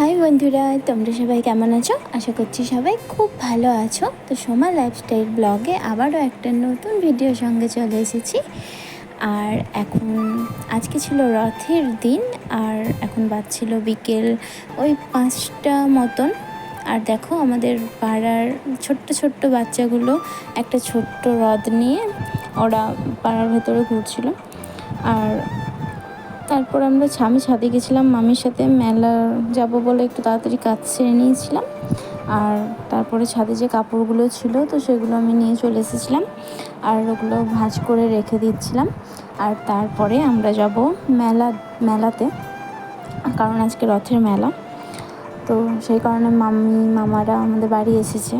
High বন্ধুরা, তোমরা সবাই কেমন আছো? আশা করছি সবাই খুব ভালো আছো। তো সোমা লাইফস্টাইল ব্লগে আবারও একটা নতুন ভিডিওর সঙ্গে চলে এসেছি। আর এখন আজকে ছিল রথের দিন, আর এখন বাজছিল বিকেল ওই পাঁচটা মতন। আর দেখো আমাদের পাড়ার ছোট্ট ছোট্ট বাচ্চাগুলো, একটা ছোট্ট রথ নিয়ে ওরা পাড়ার ভেতরে ঘুরছিল। আর তারপর আমরা আমি ছাদে গেছিলাম, মামির সাথে মেলা যাব বলে একটু তাড়াতাড়ি কাজ সেরে নিয়েছিলাম। আর তারপরে ছাদে যে কাপড়গুলো ছিল, তো সেগুলো আমি নিয়ে চলে এসেছিলাম আর ওগুলো ভাঁজ করে রেখে দিচ্ছিলাম। আর তারপরে আমরা যাব মেলা, মেলাতে, কারণ আজকে রথের মেলা। তো সেই কারণে মামি, মামারা আমাদের বাড়ি এসেছে।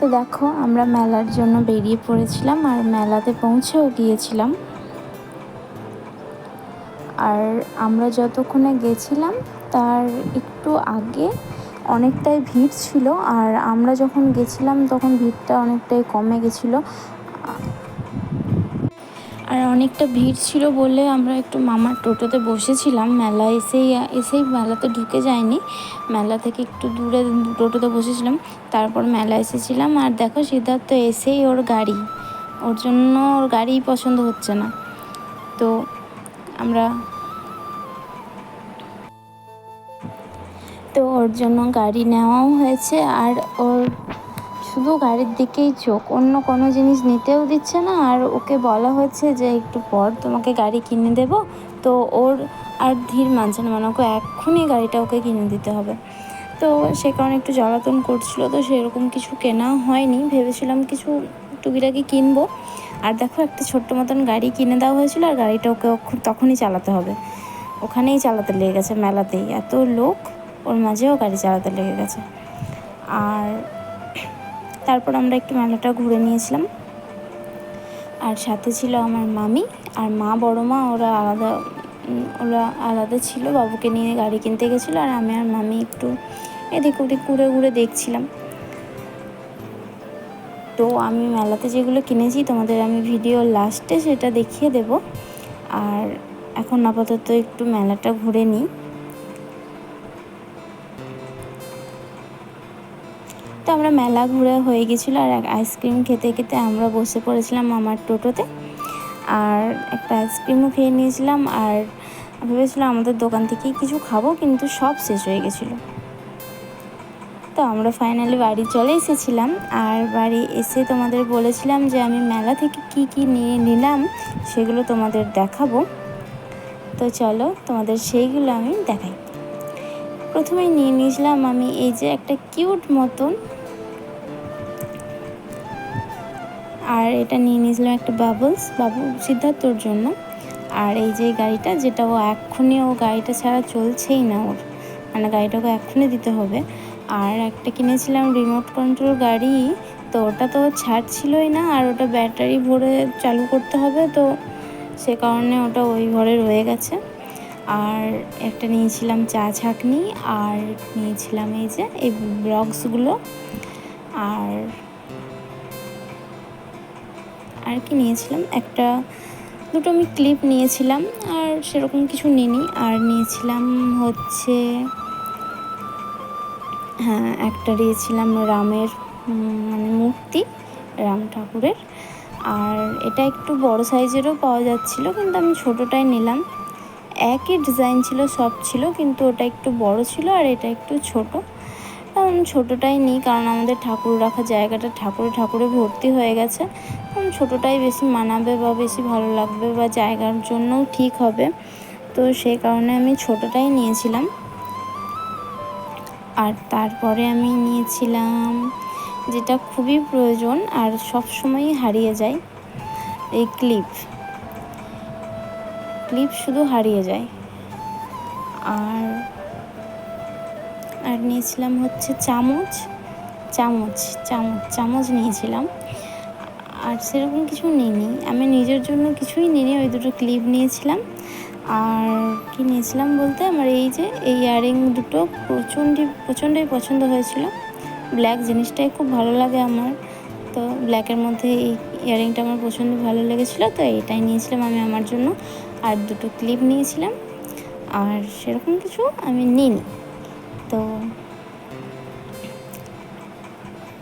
তো দেখো, আমরা মেলার জন্য বেরিয়ে পড়েছিলাম আর মেলাতে পৌঁছেও গিয়েছিলাম। আর আমরা যতক্ষণে গেছিলাম, তার একটু আগে অনেকটাই ভিড় ছিল। আর আমরা যখন গেছিলাম, তখন ভিড়টা অনেকটাই কমে গেছিল। আর অনেকটা ভিড় ছিল বলে আমরা একটু মামার টোটোতে বসেছিলাম। মেলা এসেই এসেই মেলাতে ঢুকে যায়নি মেলা থেকে একটু দূরে টোটোতে বসেছিলাম। তারপর মেলা এসেছিলাম আর দেখো সিদ্ধার্থ এসেই ওর গাড়ি। ওর জন্য ওর গাড়িই পছন্দ হচ্ছে না। তো আমরা তো ওর জন্য গাড়ি নেওয়াও হয়েছে আর ওর শুধু গাড়ির দিকেই চোখ, অন্য কোনো জিনিস নিতেও দিচ্ছে না। আর ওকে বলা হয়েছে যে, একটু পর তোমাকে গাড়ি কিনে দেবো। তো ওর আর ধীর মানছে না মানে ওকে এক্ষুনি গাড়িটা ওকে কিনে দিতে হবে। তো সে কারণে একটু জ্বালাতন করছিল, তো সেরকম কিছু কেনা হয়নি। ভেবেছিলাম কিছু টুকিটাকি কিনবো। আর দেখো, একটা ছোট্ট মতন গাড়ি কিনে দেওয়া হয়েছিল, আর গাড়িটা ওকে তখনই চালাতে হবে। ওখানেই চালাতে লেগে গেছে, মেলাতেই। এত লোক, ওর মাঝেও গাড়ি চালাতে লেগে গেছে। আর তারপর আমরা একটু মেলাটা ঘুরে নিয়েছিলাম। আর সাথে ছিল আমার মামি আর মা বড় মা, ওরা আলাদা ওরা আলাদা ছিল। বাবুকে নিয়ে গাড়ি কিনতে গেছিল আর আমি আর মামি একটু এদিক ওদিক ঘুরে ঘুরে দেখছিলাম। তো আমি মেলাতে যেগুলো কিনেছি, তোমাদের আমি ভিডিও লাস্টে সেটা দেখিয়ে দেব। আর এখন আপাতত একটু মেলাটা ঘুরে নিই। আমরা মেলা ঘুরে হয়ে গেছিল আর আইসক্রিম খেতে খেতে আমরা বসে পড়েছিলাম আমার টোটোতে আর একটা আইসক্রিমও খেয়ে নিয়েছিলাম আর ভেবেছিলাম আমাদের দোকান থেকেই কিছু খাব, কিন্তু সব শেষ হয়ে গেছিল। তো আমরা ফাইনালি বাড়ি চলে এসেছিলাম আর বাড়ি এসে তোমাদের বলেছিলাম যে আমি মেলা থেকে কি কি নিয়ে নিলাম সেগুলো তোমাদের দেখাবো। তো চলো তোমাদের সেইগুলো আমি দেখাই। প্রথমে নিয়ে নিয়েছিলাম আমি এই যে একটা কিউট মতন আর এটা নিয়ে নিয়েছিলাম একটা বাবলস বাবু সিদ্ধার্থর জন্য। আর এই যে গাড়িটা, যেটা ও এক্ষুনি ও গাড়িটা ছাড়া চলছেই না ওর। মানে গাড়িটাকে এক্ষুনি দিতে হবে। আর একটা কিনেছিলাম রিমোট কন্ট্রোল গাড়ি, তো ওটা তো ছাড়ছিলই না, আর ওটা ব্যাটারি ভরে চালু করতে হবে, তো সে কারণে ওটা ওই ঘরে রয়ে গেছে। আর একটা নিয়েছিলাম চা ছাকনি, আর নিয়েছিলাম এই যে, এই ব্লগসগুলো আর আর কি নিয়েছিলাম? একটা, দুটো আমি ক্লিপ নিয়েছিলাম, আর সেরকম কিছু নিইনি। আর নিয়েছিলাম হচ্ছে হ্যাঁ একটা দিয়েছিলাম রামের মানে মূর্তি, রাম ঠাকুরের। আর এটা একটু বড় সাইজেরও পাওয়া যাচ্ছিল, কিন্তু আমি ছোটোটাই নিলাম। একই ডিজাইন ছিল, সব ছিল, কিন্তু ওটা একটু বড় ছিল, আর এটা একটু ছোট। কারণ ছোটোটাই নিই, কারণ আমাদের ঠাকুর রাখার জায়গাটা ঠাকুরে ঠাকুরে ভর্তি হয়ে গেছে। কারণ ছোটোটাই বেশি মানাবে বা বেশি ভালো লাগবে বা জায়গার জন্যও ঠিক হবে। তো সেই কারণে আমি ছোটোটাই নিয়েছিলাম। আর তারপরে আমি নিয়েছিলাম, যেটা খুবই প্রয়োজন আর সব সময়ই হারিয়ে যায়, এই ক্লিপ। ক্লিপ শুধু হারিয়ে যায়। আর আর নিয়েছিলাম হচ্ছে চামচ চামচ চামচ চামচ নিয়েছিলাম। আর সেরকম কিছু নিইনি। আমি নিজের জন্য কিছুই নিইনি, ওই দুটো ক্লিপ নিয়েছিলাম। আর কি নিয়েছিলাম বলতে, আমার এই যে এই ইয়ারিং দুটো প্রচণ্ডই প্রচণ্ডই পছন্দ হয়েছিল। ব্ল্যাক জিনিসটাই খুব ভালো লাগে আমার। তো ব্ল্যাকের মধ্যে এই ইয়ারিংটা আমার প্রচণ্ড ভালো লেগেছিলো, তো এইটাই নিয়েছিলাম আমি আমার জন্য। আর দুটো ক্লিপ নিয়েছিলাম। আর সেরকম কিছু আমি নিইনি। তো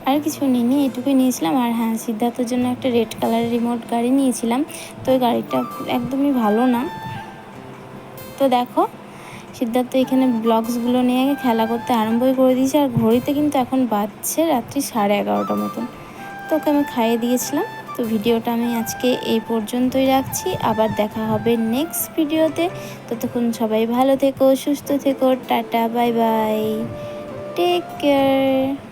আর কিছু নিইনি এটুকুই নিয়েছিলাম। আর হ্যাঁ সিদ্ধার্থের জন্য একটা রেড কালারের রিমোট গাড়ি নিয়েছিলাম। তো ওই গাড়িটা একদমই ভালো না। তো দেখো, সিদ্ধার্থ এখানে ব্লগসগুলো নিয়ে খেলা করতে আরম্ভই করে দিয়েছে। আর ঘড়িতে কিন্তু এখন বাজছে রাত্রি সাড়ে এগারোটা মতন। তো ওকে আমি খাইয়ে দিয়েছিলাম। তো ভিডিওটা আমি আজকে এই পর্যন্তই রাখছি। আবার দেখা হবে নেক্সট ভিডিওতে। ততক্ষণ সবাই ভালো থেকো, সুস্থ থেকো, tata bye bye take care